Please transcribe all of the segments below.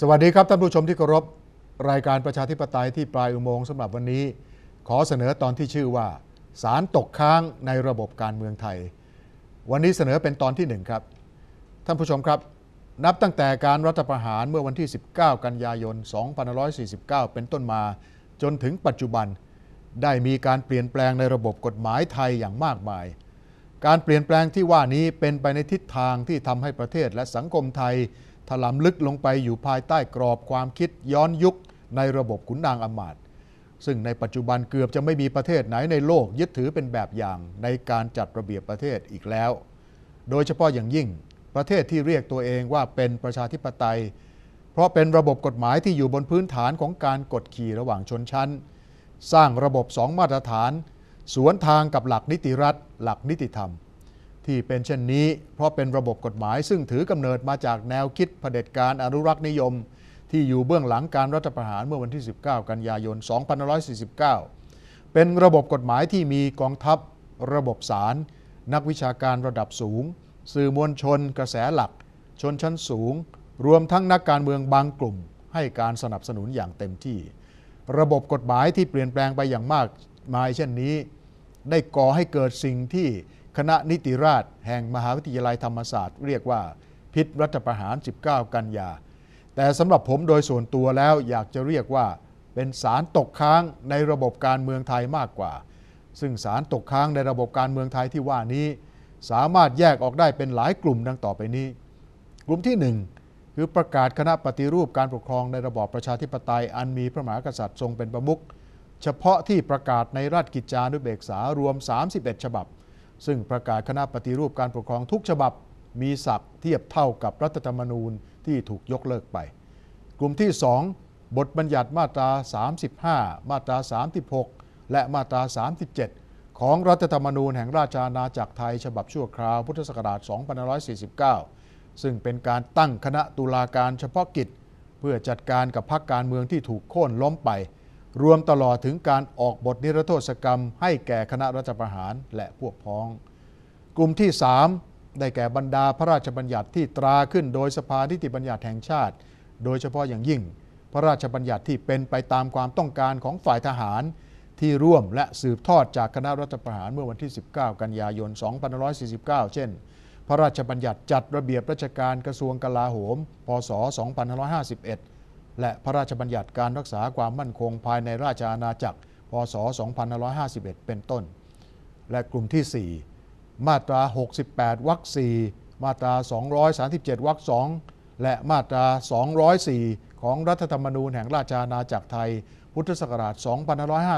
สวัสดีครับท่านผู้ชมที่เคารพรายการประชาธิปไตยที่ปลายอุโมงค์สำหรับวันนี้ ขอเสนอตอนที่ชื่อว่า สารตกค้างในระบบการเมืองไทย วันนี้เสนอเป็นตอนที่หนึ่งครับท่านผู้ชมครับ นับตั้งแต่การรัฐประหารเมื่อวันที่ 19 กันยายน 2549 เป็นต้นมา จนถึงปัจจุบัน ได้มีการเปลี่ยนแปลงในระบบกฎหมายไทยอย่างมากมาย การเปลี่ยนแปลงที่ว่านี้เป็นไปในทิศทางที่ทำให้ประเทศและสังคมไทย ถลำลึกลงไปอยู่ภายใต้กรอบความคิดย้อนยุคในระบบขุนนางอำมาตย์ซึ่งในปัจจุบันเกือบจะไม่มีประเทศไหนในโลกยึดถือเป็นแบบอย่างในการจัดระเบียบประเทศอีกแล้ว โดยเฉพาะอย่างยิ่งประเทศที่เรียกตัวเองว่าเป็นประชาธิปไตย เพราะเป็นระบบกฎหมายที่อยู่บนพื้นฐานของการกดขี่ระหว่างชนชั้น สร้างระบบสองมาตรฐาน สวนทางกับหลักนิติรัฐ หลักนิติธรรม ที่เป็นเช่นนี้ เพราะเป็นระบบกฎหมายซึ่งถือกำเนิดมาจากแนวคิดเผด็จการอนุรักษ์นิยม ที่อยู่เบื้องหลังการรัฐประหารเมื่อวันที่ 19 กันยายน 2549 เป็นระบบกฎหมายที่มีกองทัพ ระบบศาลนักวิชาการระดับสูง สื่อมวลชน กระแสหลัก ชนชั้นสูง รวมทั้งนักการเมืองบางกลุ่ม ให้การสนับสนุนอย่างเต็มที่ ระบบกฎหมายที่เปลี่ยนแปลงไปอย่างมากมายเช่นนี้ ได้ก่อให้เกิดสิ่งที่ คณะนิติราษฎร์แห่งมหาวิทยาลัยธรรมศาสตร์ เรียกว่าพิษรัฐประหาร 19 กันยา แต่สำหรับผมโดยส่วนตัวแล้วอยากจะเรียกว่าเป็นสารตกค้างในระบบการเมืองไทยมากกว่า ซึ่งสารตกค้างในระบบการเมืองไทยที่ว่านี้ สามารถแยกออกได้เป็นหลายกลุ่มดังต่อไปนี้ กลุ่มที่ 1 คือประกาศคณะปฏิรูปการปกครองในระบอบประชาธิปไตยอันมีพระมหากษัตริย์ทรงเป็นประมุขเฉพาะที่ประกาศในราชกิจจานุเบกษารวม 31 ฉบับ ซึ่งประกาศคณะปฏิรูปการปกครองทุกฉบับมีศักดิ์เทียบเท่ากับรัฐธรรมนูญที่ถูกยกเลิกไป กลุ่มที่ 2 บทบัญญัติมาตรา 35 มาตรา 36 และมาตรา 37 ของรัฐธรรมนูญแห่งราชอาณาจักรไทย ฉบับชั่วคราวพุทธศักราช 2549 ซึ่งเป็นการตั้งคณะตุลาการเฉพาะกิจ เพื่อจัดการกับพรรคการเมืองที่ถูกโค่นล้มไป รวมตลอดถึงการออกบทนิรโทษกรรม ให้แก่คณะรัฐประหารและพวกพ้อง กลุ่มที่ 3 ได้แก่บรรดาพระราชบัญญัติที่ตราขึ้นโดยสภานิติบัญญัติแห่งชาติ โดยเฉพาะอย่างยิ่ง พระราชบัญญัติที่เป็นไปตามความต้องการของฝ่ายทหาร ที่ร่วมและสืบทอดจากคณะรัฐประหารเมื่อวันที่ 19 กันยายน 2549 เช่น พระราชบัญญัติจัดระเบียบราชการกระทรวงกลาโหม พศ 2551 และพระราชบัญญัติการรักษาความมั่นคงภายในราชอาณาจักร พศ 2551 เป็นต้น และกลุ่มที่ 4 มาตรา 68 วรรค 4 มาตรา 237 วรรค 2 และมาตรา 204 ของรัฐธรรมนูญแห่งราชอาณาจักรไทย พุทธศักราช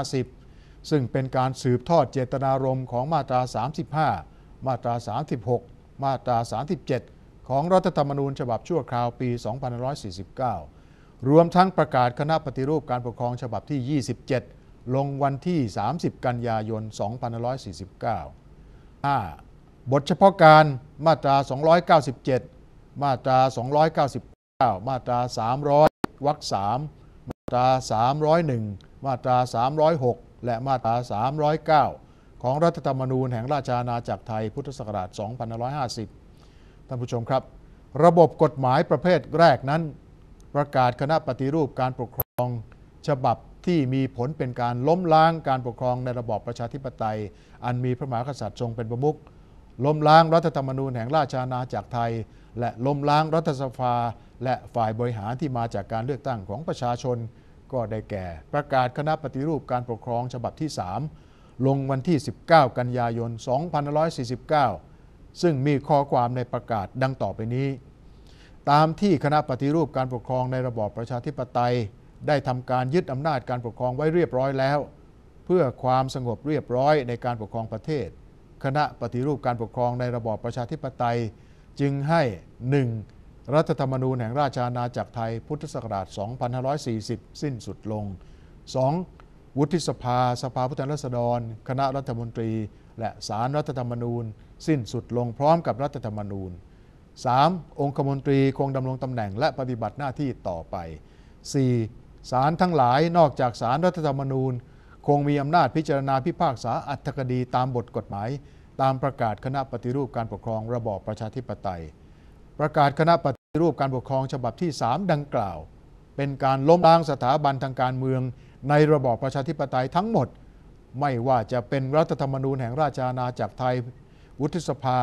2550 ซึ่งเป็นการสืบทอดเจตนารมณ์ของมาตรา 35 มาตรา 36 มาตรา 37 ของรัฐธรรมนูญฉบับชั่วคราวปี 2549 รวมทั้งประกาศคณะปฏิรูปการปกครองฉบับที่ 27 ลงวันที่ 30 กันยายน 2549 5. บทเฉพาะการมาตรา 297 มาตรา 299 มาตรา 300 วรรค3มาตรา 301 มาตรา 306 และมาตรา 309 ของรัฐธรรมนูญแห่งราชอาณาจักรไทยพุทธศักราช 2550 ท่านผู้ชมครับ ระบบกฎหมายประเภทแรกนั้น ประกาศคณะปฏิรูปการปกครอง ฉบับที่มีผลเป็นการล้มล้างการปกครองในระบอบประชาธิปไตย อันมีพระมหากษัตริย์ทรงเป็นประมุขล้มล้างรัฐธรรมนูญแห่งราชอาณาจักรไทย และล้มล้างรัฐสภา และฝ่ายบริหารที่มาจากการเลือกตั้งของประชาชน ก็ได้แก่ ประกาศคณะปฏิรูปการปกครองฉบับที่ 3 ลงวันที่ 19 กันยายน 2549 ซึ่งมีข้อความในประกาศดังต่อไปนี้ ตามที่คณะปฏิรูปการปกครองในระบอบประชาธิปไตย ได้ทำการยึดอำนาจการปกครองไว้เรียบร้อยแล้ว เพื่อความสงบเรียบร้อยในการปกครองประเทศ คณะปฏิรูปการปกครองในระบอบประชาธิปไตย จึงให้ 1. รัฐธรรมนูญแห่งราชอาณาจักรไทยพุทธศักราช 2540 สิ้นสุดลง 2. วุฒิสภา สภาผู้แทนราษฎร คณะรัฐมนตรี และสารรัฐธรรมนูญ สิ้นสุดลงพร้อมกับรัฐธรรมนูญ 3. องคมนตรีคงดำรงตำแหน่งและปฏิบัติหน้าที่ต่อไป 4. ศาลทั้งหลายนอกจากศาลรัฐธรรมนูญ คงมีอำนาจพิจารณาพิพากษาอัตถคดีตามบทกฎหมาย ตามประกาศคณะปฏิรูปการปกครองระบอบประชาธิปไตย ประกาศคณะปฏิรูปการปกครองฉบับที่ 3 ดังกล่าว เป็นการล้มล้างสถาบันทางการเมือง ในระบอบประชาธิปไตยทั้งหมด ไม่ว่าจะเป็นรัฐธรรมนูญแห่งราชอาณาจักรไทย วุฒิสภา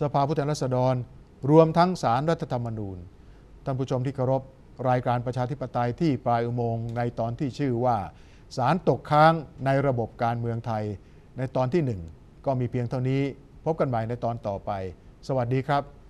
สภาผู้แทนราษฎร รวมทั้งสารรัฐธรรมนูญท่านผู้ชมที่เคารพรายการประชาธิปไตยที่ปลายอุโมงค์ในตอนที่ชื่อว่า สารตกค้างในระบบการเมืองไทย ในตอนที่หนึ่งก็มีเพียงเท่านี้ พบกันใหม่ในตอนต่อไป สวัสดีครับ